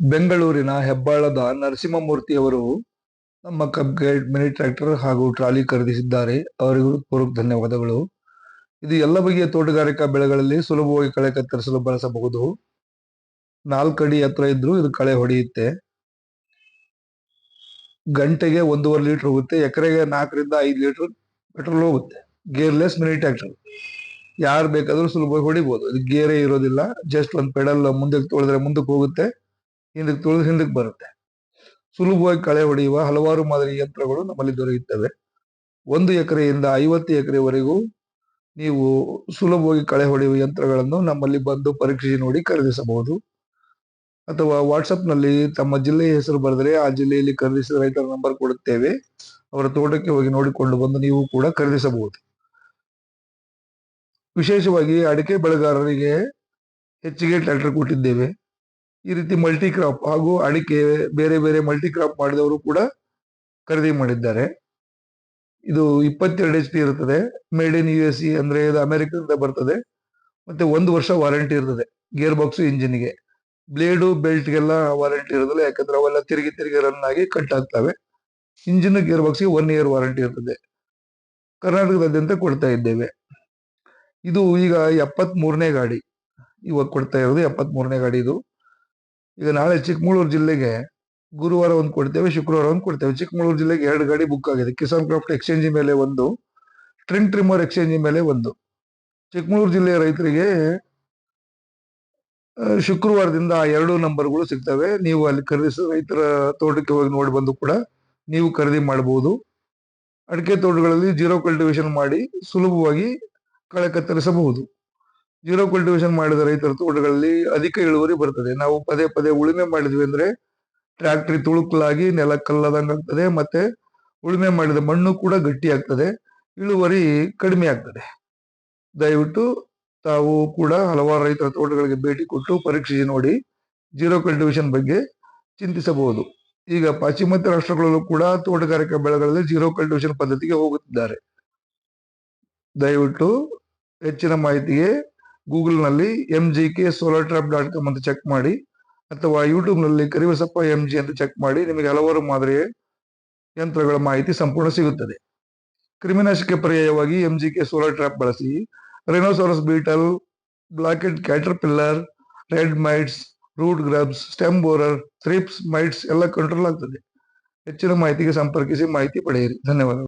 ಬೆಂಗಳೂರಿನ ಹೆಬ್ಬಾಳದ ನರಸಿಂಹಮೂರ್ತಿಯವರು ನಮ್ಮ ಕಬ್ ಗೈಡ್ ಮಿನಿ ಟ್ರ್ಯಾಕ್ಟರ್ ಹಾಗೂ ಟ್ರಾಲಿ ಖರೀದಿಸಿದ್ದಾರೆ. ಅವರಿಗೂ ಪೂರ್ವಕ ಧನ್ಯವಾದಗಳು. ಇದು ಎಲ್ಲ ಬಗೆಯ ತೋಟಗಾರಿಕಾ ಬೆಳೆಗಳಲ್ಲಿ ಸುಲಭವಾಗಿ ಕಳೆ ಕತ್ತರಿಸಲು ಬಳಸಬಹುದು. ನಾಲ್ಕು ಅಡಿ ಎತ್ತರ ಇದ್ರೂ ಇದು ಕಳೆ ಹೊಡೆಯುತ್ತೆ. ಗಂಟೆಗೆ ಒಂದೂವರೆ ಲೀಟರ್ ಹೋಗುತ್ತೆ. ಎಕರೆಗೆ ನಾಲ್ಕರಿಂದ ಐದು ಲೀಟರ್ ಪೆಟ್ರೋಲ್ ಹೋಗುತ್ತೆ. Gearless mini tractor. ಯಾರು ಬೇಕಾದ್ರೂ ಸುಲಭವಾಗಿ ಹೊಡಿಬಹುದು ಇದು ಗೇರೇ ಇರೋದಿಲ್ಲ. ಜಸ್ಟ್ ಒಂದು ಪೆಡಲ್ ಮುಂದಕ್ಕೆ ತೊಳೆದ್ರೆ ಮುಂದಕ್ಕೆ ಹೋಗುತ್ತೆ. ಹಿಂದಕ್ಕೆ ತುಳಿದು ಹಿಂದಕ್ಕೆ ಬರುತ್ತೆ. ಸುಲಭವಾಗಿ ಕಳೆ ಹೊಡೆಯುವ ಹಲವಾರು ಮಾದರಿ ಯಂತ್ರಗಳು ನಮ್ಮಲ್ಲಿ ದೊರೆಯುತ್ತವೆ. ಒಂದು ಎಕರೆಯಿಂದ ಐವತ್ತು ಎಕರೆವರೆಗೂ ನೀವು ಸುಲಭವಾಗಿ ಕಳೆ ಹೊಡೆಯುವ ಯಂತ್ರಗಳನ್ನು ನಮ್ಮಲ್ಲಿ ಬಂದು ಪರೀಕ್ಷಿಸಿ ನೋಡಿ ಖರೀದಿಸಬಹುದು. ಅಥವಾ ವಾಟ್ಸಪ್ನಲ್ಲಿ ತಮ್ಮ ಜಿಲ್ಲೆಯ ಹೆಸರು ಬರೆದರೆ ಆ ಜಿಲ್ಲೆಯಲ್ಲಿ ಖರೀದಿಸಿದ ರೈತರ ನಂಬರ್ ಕೊಡುತ್ತೇವೆ. ಅವರ ತೋಟಕ್ಕೆ ಹೋಗಿ ನೋಡಿಕೊಂಡು ಬಂದು ನೀವು ಕೂಡ ಖರೀದಿಸಬಹುದು. ವಿಶೇಷವಾಗಿ ಅಡಿಕೆ ಬೆಳೆಗಾರರಿಗೆ ಹೆಚ್ಚಿಗೆ ಟ್ರ್ಯಾಕ್ಟರ್ ಕೊಟ್ಟಿದ್ದೇವೆ. ಈ ರೀತಿ ಮಲ್ಟಿ ಕ್ರಾಪ್ ಹಾಗೂ ಅಡಿಕೆ ಬೇರೆ ಬೇರೆ ಮಲ್ಟಿ ಕ್ರಾಪ್ ಮಾಡಿದವರು ಕೂಡ ಖರೀದಿ ಮಾಡಿದ್ದಾರೆ. ಇದು ಇಪ್ಪತ್ತೆರಡು ಎಚ್ ಪಿ ಇರುತ್ತದೆ. Made in U S C ಅಂದ್ರೆ ಇದು ಅಮೆರಿಕದಿಂದ ಬರ್ತದೆ. ಮತ್ತೆ ಒಂದು ವರ್ಷ ವಾರಂಟಿ ಇರ್ತದೆ. ಗೇರ್ ಬಾಕ್ಸ್ ಇಂಜಿನ್ಗೆ ಬ್ಲೇಡು ಬೆಲ್ಟ್ಗೆಲ್ಲ ವಾರಂಟಿ ಇರೋದಿಲ್ಲ ಯಾಕಂದ್ರೆ ಅವೆಲ್ಲ ತಿರುಗಿ ತಿರುಗಿ ರನ್ ಆಗಿ ಕಟ್ ಆಗ್ತವೆ. ಇಂಜಿನ್ ಗೇರ್ ಬಾಕ್ಸ್ಗೆ ಒನ್ ಇಯರ್ ವಾರಂಟಿ ಇರ್ತದೆ. ಕರ್ನಾಟಕದಾದ್ಯಂತ ಕೊಡ್ತಾ ಇದ್ದೇವೆ. ಇದು ಈಗ ಎಪ್ಪತ್ತ್ ಮೂರನೇ ಗಾಡಿ. ಇವಾಗ ಕೊಡ್ತಾ ಇರೋದು ಎಪ್ಪತ್ತ್ ಮೂರನೇ ಗಾಡಿ ಇದು. ಈಗ ನಾಳೆ ಚಿಕ್ಕಮಗಳೂರು ಜಿಲ್ಲೆಗೆ ಗುರುವಾರ ಒಂದು ಕೊಡ್ತೇವೆ, ಶುಕ್ರವಾರ ಒಂದು ಕೊಡ್ತೇವೆ. ಚಿಕ್ಕಮಗಳೂರು ಜಿಲ್ಲೆಗೆ ಎರಡು ಗಾಡಿ ಬುಕ್ ಆಗಿದೆ. ಕಿಸಾನ್ ಕ್ರಾಫ್ಟ್ ಎಕ್ಸ್ಚೇಂಜ್ ಮೇಲೆ ಒಂದು ಟ್ರಿಂಗ್ ಟ್ರಿಮ್ಮರ್ ಎಕ್ಸ್ಚೇಂಜ್ ಮೇಲೆ ಒಂದು. ಚಿಕ್ಕಮಗಳೂರು ಜಿಲ್ಲೆಯ ರೈತರಿಗೆ ಶುಕ್ರವಾರದಿಂದ ಆ ಎರಡು ನಂಬರ್ಗಳು ಸಿಗ್ತವೆ. ನೀವು ಅಲ್ಲಿ ಖರೀದಿಸಿ, ರೈತರ ತೋಟಕ್ಕೆ ಹೋಗಿ ನೋಡಿ ಬಂದು ಕೂಡ ನೀವು ಖರೀದಿ ಮಾಡಬಹುದು ಅಡಿಕೆ ತೋಟಗಳಲ್ಲಿ ಜೀರೋ ಕಲ್ಟಿವೇಶನ್ ಮಾಡಿ ಸುಲಭವಾಗಿ ಕಳೆ ಕತ್ತರಿಸಬಹುದು. ಜೀರೋ ಕಲ್ಟಿವೇಶನ್ ಮಾಡಿದ ರೈತರ ತೋಟಗಳಲ್ಲಿ ಅಧಿಕ ಇಳುವರಿ ಬರ್ತದೆ. ನಾವು ಪದೇ ಪದೇ ಉಳುಮೆ ಮಾಡಿದ್ವಿ ಅಂದ್ರೆ ಟ್ರ್ಯಾಕ್ಟ್ರಿ ತುಳುಕಲಾಗಿ ನೆಲ ಕಲ್ಲದಂಗಾಗ್ತದೆ ಮತ್ತೆ ಉಳುಮೆ ಮಾಡಿದ ಮಣ್ಣು ಕೂಡ ಗಟ್ಟಿ ಆಗ್ತದೆ ಇಳುವರಿ ಕಡಿಮೆ ಆಗ್ತದೆ. ದಯವಿಟ್ಟು ತಾವು ಕೂಡ ಹಲವಾರು ರೈತರ ತೋಟಗಳಿಗೆ ಭೇಟಿ ಕೊಟ್ಟು ಪರೀಕ್ಷಿಸಿ ನೋಡಿ ಜೀರೋ ಕಲ್ಟಿವೇಶನ್ ಬಗ್ಗೆ ಚಿಂತಿಸಬಹುದು. ಈಗ ಪಾಶ್ಚಿಮಾತ್ಯ ರಾಷ್ಟ್ರಗಳಲ್ಲೂ ಕೂಡ ತೋಟಗಾರಿಕೆ ಬೆಳೆಗಳಲ್ಲಿ ಜೀರೋ ಕಲ್ಟಿವೇಶನ್ ಪದ್ಧತಿಗೆ ಹೋಗುತ್ತಿದ್ದಾರೆ. ದಯವಿಟ್ಟು ಹೆಚ್ಚಿನ ಮಾಹಿತಿಗೆ ಗೂಗಲ್ನಲ್ಲಿ M G K solar trap dot com ಅಂತ ಚೆಕ್ ಮಾಡಿ, ಅಥವಾ ಯೂಟ್ಯೂಬ್ನಲ್ಲಿ ಎಂ ಜಿ ಅಂತ ಚೆಕ್ ಮಾಡಿ, ನಿಮಗೆ ಹಲವಾರು ಮಾದರಿಯ ಯಂತ್ರಗಳ ಮಾಹಿತಿ ಸಂಪೂರ್ಣ ಸಿಗುತ್ತದೆ. ಕ್ರಿಮಿನಾಶಕ ಪರ್ಯಾಯವಾಗಿ M G K solar trap ಬಳಸಿ rhinoceros beetle black headed caterpillar red mites root grubs stem borer thrips mites ಎಲ್ಲ ಕಂಟ್ರೋಲ್ ಆಗ್ತದೆ. ಹೆಚ್ಚಿನ ಮಾಹಿತಿಗೆ ಸಂಪರ್ಕಿಸಿ ಮಾಹಿತಿ ಪಡೆಯಿರಿ. ಧನ್ಯವಾದಗಳು.